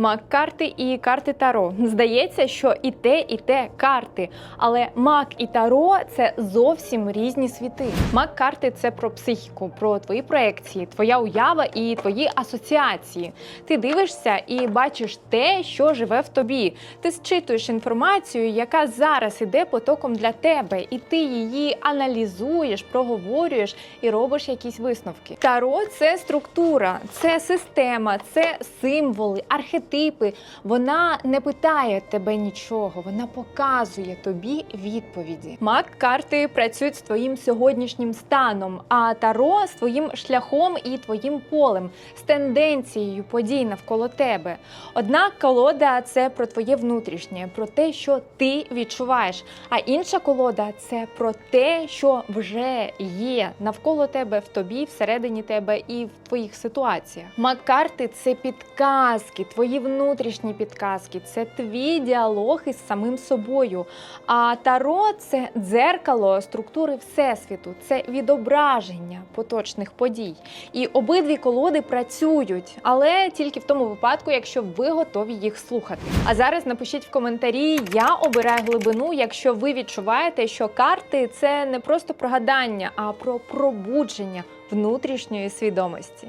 Мак карти і карти Таро. Здається, що і те, і те карти. Але мак і таро це зовсім різні світи. Мак карти це про психіку, про твої проекції, твоя уява і твої асоціації. Ти дивишся і бачиш те, що живе в тобі. Ти зчитуєш інформацію, яка зараз іде потоком для тебе, і ти її аналізуєш, проговорюєш і робиш якісь висновки. Таро це структура, це система, це символи, архетипи. Вона не питає тебе нічого, вона показує тобі відповіді. Мак карти працюють з твоїм сьогоднішнім станом, а таро з твоїм шляхом і твоїм полем, з тенденцією подій навколо тебе. Одна колода це про твоє внутрішнє, про те, що ти відчуваєш. А інша колода це про те, що вже є навколо тебе, в тобі, всередині тебе і в твоїх ситуаціях. Мак-карти це підказки, твої внутрішні підказки, це твій діалог із самим собою. А таро це дзеркало структури всесвіту, це відображення поточних подій. І обидві колоди працюють, але тільки в тому випадку, якщо ви готові їх слухати. А зараз напишіть в коментарі: я обираю глибину, якщо ви відчуваєте, що карти це не просто про гадання, а про пробудження внутрішньої свідомості.